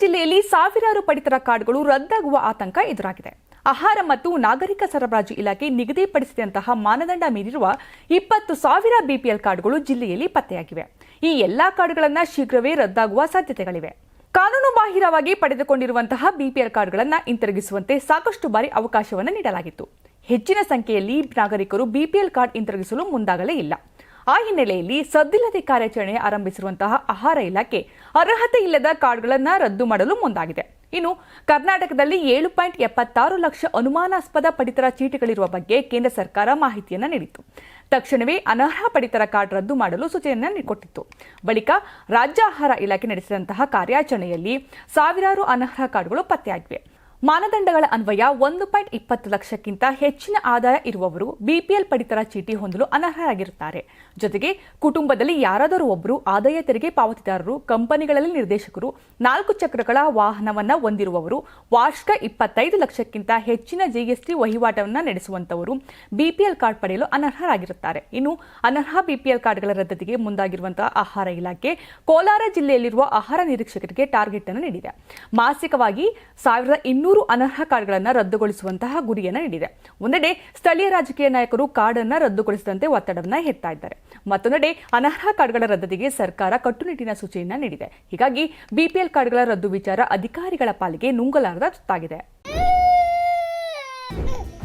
ಜಿಲ್ಲೆಯಲ್ಲಿ ಸಾವಿರಾರು ಪಡಿತರ ಕಾರ್ಡ್ಗಳು ರದ್ದಾಗುವ ಆತಂಕ ಎದುರಾಗಿದೆ. ಆಹಾರ ಮತ್ತು ನಾಗರಿಕ ಸರಬರಾಜು ಇಲಾಖೆ ನಿಗದಿಪಡಿಸಿದಂತಹ ಮಾನದಂಡ ಮೀರಿರುವ ಇಪ್ಪತ್ತು ಸಾವಿರ ಬಿಪಿಎಲ್ ಕಾರ್ಡ್ಗಳು ಜಿಲ್ಲೆಯಲ್ಲಿ ಪತ್ತೆಯಾಗಿವೆ. ಈ ಎಲ್ಲಾ ಕಾರ್ಡ್ಗಳನ್ನು ಶೀಘ್ರವೇ ರದ್ದಾಗುವ ಸಾಧ್ಯತೆಗಳಿವೆ. ಕಾನೂನು ಬಾಹಿರವಾಗಿ ಪಡೆದುಕೊಂಡಿರುವಂತಹ ಬಿಪಿಎಲ್ ಕಾರ್ಡ್ಗಳನ್ನು ಹಿಂತಿರುಗಿಸುವಂತೆ ಸಾಕಷ್ಟು ಬಾರಿ ಅವಕಾಶವನ್ನು ನೀಡಲಾಗಿತ್ತು. ಹೆಚ್ಚಿನ ಸಂಖ್ಯೆಯಲ್ಲಿ ನಾಗರಿಕರು ಬಿಪಿಎಲ್ ಕಾರ್ಡ್ ಹಿಂತಿರುಗಿಸಲು ಮುಂದಾಗಲೇ ಇಲ್ಲ. ಆ ಹಿನ್ನೆಲೆಯಲ್ಲಿ ಸದ್ದಿಲ್ಲದೆ ಕಾರ್ಯಾಚರಣೆ ಆರಂಭಿಸಿರುವಂತಹ ಆಹಾರ ಇಲಾಖೆ ಅರ್ಹತೆ ಇಲ್ಲದ ಕಾರ್ಡ್ಗಳನ್ನು ರದ್ದು ಮಾಡಲು ಮುಂದಾಗಿದೆ. ಇನ್ನು ಕರ್ನಾಟಕದಲ್ಲಿ ಏಳು ಪಾಯಿಂಟ್ ಎಪ್ಪತ್ತಾರು ಲಕ್ಷ ಅನುಮಾನಾಸ್ಪದ ಪಡಿತರ ಚೀಟಿಗಳಿರುವ ಬಗ್ಗೆ ಕೇಂದ್ರ ಸರ್ಕಾರ ಮಾಹಿತಿಯನ್ನು ನೀಡಿತ್ತು. ತಕ್ಷಣವೇ ಅನರ್ಹ ಪಡಿತರ ಕಾರ್ಡ್ ರದ್ದು ಮಾಡಲು ಸೂಚನೆಯನ್ನು ಕೊಟ್ಟಿತ್ತು ಬಳಿಕ ರಾಜ್ಯ ಆಹಾರ ಇಲಾಖೆ ನಡೆಸಿದಂತಹ ಕಾರ್ಯಾಚರಣೆಯಲ್ಲಿ ಸಾವಿರಾರು ಅನರ್ಹ ಕಾರ್ಡ್ಗಳು ಪತ್ತೆಯಾಗಿವೆ. ಮಾನದಂಡಗಳ ಅನ್ವಯ ಒಂದು ಪಾಯಿಂಟ್ ಇಪ್ಪತ್ತು ಲಕ್ಷಕ್ಕಿಂತ ಹೆಚ್ಚಿನ ಆದಾಯ ಇರುವವರು ಬಿಪಿಎಲ್ ಪಡಿತರ ಚೀಟಿ ಹೊಂದಲು ಅನರ್ಹರಾಗಿರುತ್ತಾರೆ. ಜೊತೆಗೆ ಕುಟುಂಬದಲ್ಲಿ ಯಾರಾದರೂ ಒಬ್ಬರು ಆದಾಯ ತೆರಿಗೆ ಪಾವತಿದಾರರು, ಕಂಪನಿಗಳಲ್ಲಿ ನಿರ್ದೇಶಕರು, ನಾಲ್ಕು ಚಕ್ರಗಳ ವಾಹನವನ್ನು ಹೊಂದಿರುವವರು, ವಾರ್ಷಿಕ ಇಪ್ಪತ್ತೈದು ಲಕ್ಷಕ್ಕಿಂತ ಹೆಚ್ಚಿನ ಜಿಎಸ್ಟಿ ವಹಿವಾಟವನ್ನು ನಡೆಸುವಂತವರು ಬಿಪಿಎಲ್ ಕಾರ್ಡ್ ಪಡೆಯಲು ಅನರ್ಹರಾಗಿರುತ್ತಾರೆ. ಇನ್ನು ಅನರ್ಹ ಬಿಪಿಎಲ್ ಕಾರ್ಡ್ಗಳ ರದ್ದತಿಗೆ ಮುಂದಾಗಿರುವಂತಹ ಆಹಾರ ಇಲಾಖೆ ಕೋಲಾರ ಜಿಲ್ಲೆಯಲ್ಲಿರುವ ಆಹಾರ ನಿರೀಕ್ಷಕರಿಗೆ ಟಾರ್ಗೆಟ್ ಅನ್ನು ನೀಡಿದೆ. ಮಾಸಿಕವಾಗಿ ಸಾವಿರದ ಇನ್ನೂರು ಅನರ್ಹ ಕಾರ್ಡ್ಗಳನ್ನು ರದ್ದುಗೊಳಿಸುವಂತಹ ಗುರಿಯನ್ನು ನೀಡಿದೆ. ಒಂದೆಡೆ ಸ್ಥಳೀಯ ರಾಜಕೀಯ ನಾಯಕರು ಕಾರ್ಡ್ ಅನ್ನು ರದ್ದುಗೊಳಿಸದಂತೆ ಒತ್ತಡವನ್ನು ಹೆತ್ತಾ ಇದ್ದಾರೆ. ಮತ್ತೊಂದೆಡೆ ಅನರ್ಹ ಕಾರ್ಡ್ಗಳ ರದ್ದತಿಗೆ ಸರ್ಕಾರ ಕಟ್ಟುನಿಟ್ಟಿನ ಸೂಚನೆಯನ್ನು ನೀಡಿದೆ. ಹೀಗಾಗಿ ಬಿಪಿಎಲ್ ಕಾರ್ಡ್ಗಳ ರದ್ದು ವಿಚಾರ ಅಧಿಕಾರಿಗಳ ಪಾಲಿಗೆ ನುಂಗಲಾರದ ತುತ್ತಾಗಿದೆ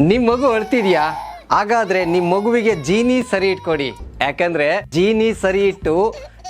ನಿಮ್ ಮಗು ಅಳ್ತಿದ್ಯಾ? ಹಾಗಾದ್ರೆ ನಿಮ್ ಮಗುವಿಗೆ ಜೀನಿ ಸರಿ ಇಟ್ಕೊಡಿ. ಯಾಕಂದ್ರೆ ಜೀನಿ ಸರಿ ಇಟ್ಟು